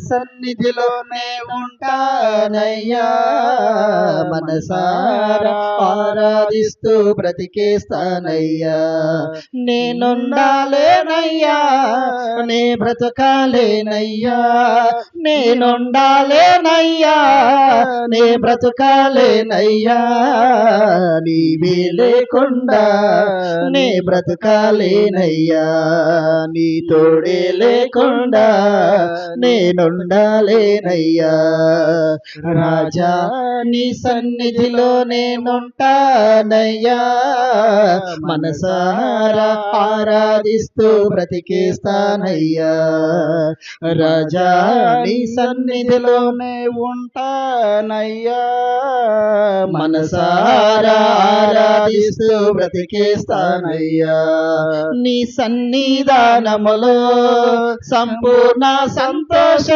సన్నిధిలోనే ఉంటానయ్యా. మనసారా ఆరాధిస్తూ బ్రతికేస్తానయ్యా. నేనుండాలేనయ్యా. నే బ్రతకాలేనయ్యా. నేనుండాలేనయ్యా. నే బ్రతకాలేనయ్యా. నీవే లేకుండా నే బ్రతకాలేనయ్యా. నీ తోడే లేకుండా ఉండాలేనయ్యా రాజా నీ సన్నిధిలో నేనుంటానయ్యా. మనసారా ఆరాధిస్తూ బ్రతికేస్తానయ్యా. రాజా నీ సన్నిధిలోనే ఉంటానయ్యా మనసారా ఆరాధిస్తూ బ్రతికేస్తానయ్యా. నీ సన్నిధానములో సంపూర్ణ సంతోషం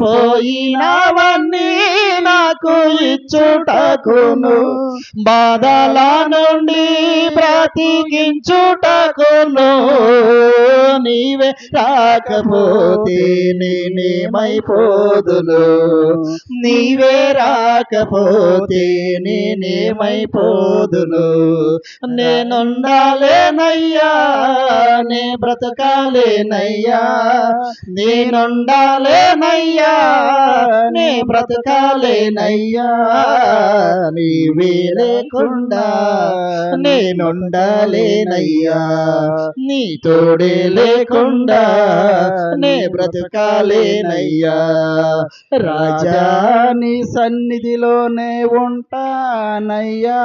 పోయినవన్నీ నాకు ఇచ్చుటకును. బాధల నుండి బ్రతికించుటకును. నీవే రాకపోతే నేనేమైపోదును నీవే రాకపోతే నేనేమైపోదును నేనుండాలేనయ్యా నే బ్రతకాలేనయ్యా. నేనుండాలేనయ్యా Aleluia! నే బ్రతకాలేనయ్యా నీవే లేకుండా నేనుండలేనయ్యా నీ తోడే లేకుండా నే బ్రతకాలేనయ్యా. రాజా నీ సన్నిధిలోనే ఉంటానయ్యా.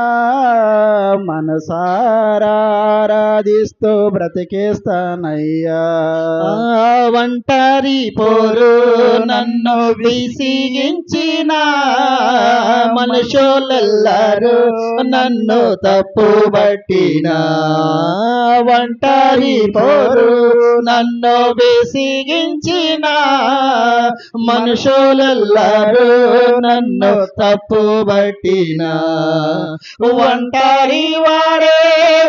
మనసారాధిస్తూ బ్రతికేస్తానయ్యా. వంటారి పోరు నన్ను విసిగించిన మనుషులెల్లరూ నన్ను తప్పు పట్టిన ఒంటరి పోరు నన్ను విసిగించిన మనుషులెల్లరూ నన్ను తప్పు పట్టిన ఒంటరి వాడే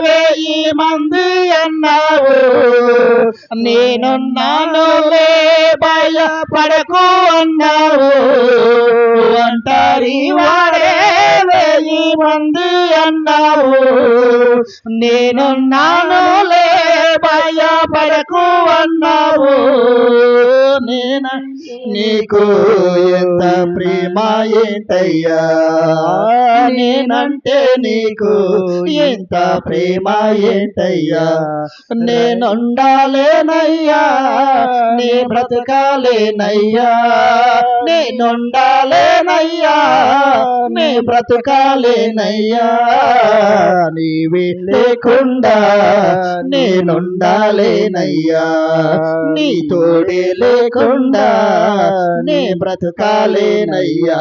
వెయ్యి మంది అన్నావు. నేనున్నాను లే భయపడకు అన్నావు. ఒంటరి వాడే వెయ్యి మంది అన్నావు. నేనున్నాను లే భయపడకు అన్నావు నేను? నీకు ఎంత ప్రేమ ఏంటయ్యా? నేనంటే నీకు ఎంత ప్రేమ ఏంటయ్యా? నేనుండాలేనయ్యా నీ బ్రతకాలేనయ్యా. నేనుండాలేనయ్యా నీ బ్రతకాలేనయ్యా. నీవే లేకుండా ఉండాలేనయ్యా. నీ తోడే లేకుండా నే బ్రతకాలేనయ్యా.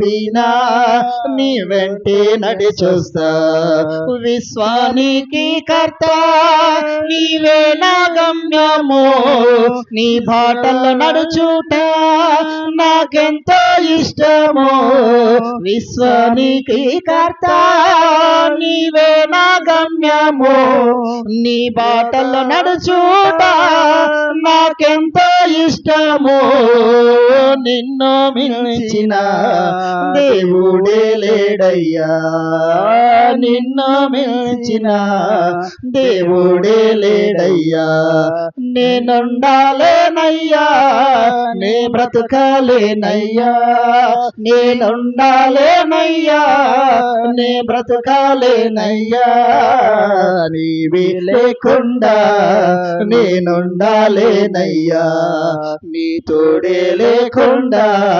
నడిపినా నీ వెంటే నడిచొస్తా విశ్వానికి కర్త నీవే నా గమ్యము. నీ బాటల్లో నడుచుట నాకెంతో ఇష్టము. విశ్వానికి కర్త నీవే నా గమ్యము. నీ బాటల్లో నడుచుట నాకెంతో ఇష్టము. నిన్ను మించిన దేవుడే లేడయ్యా. నిన్ను మించిన దేవుడే లేడయ్యా. నేనుండాలేనయ్యా నే బ్రతకాలేనయ్యా. నేనుండాలేనయ్యా నే బ్రతకాలేనయ్యా. నీవే లేకుండా నేనుండాలేనయ్యా నీ తోడే లేకుండా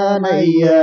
బ్రతికేస్తానయ్యా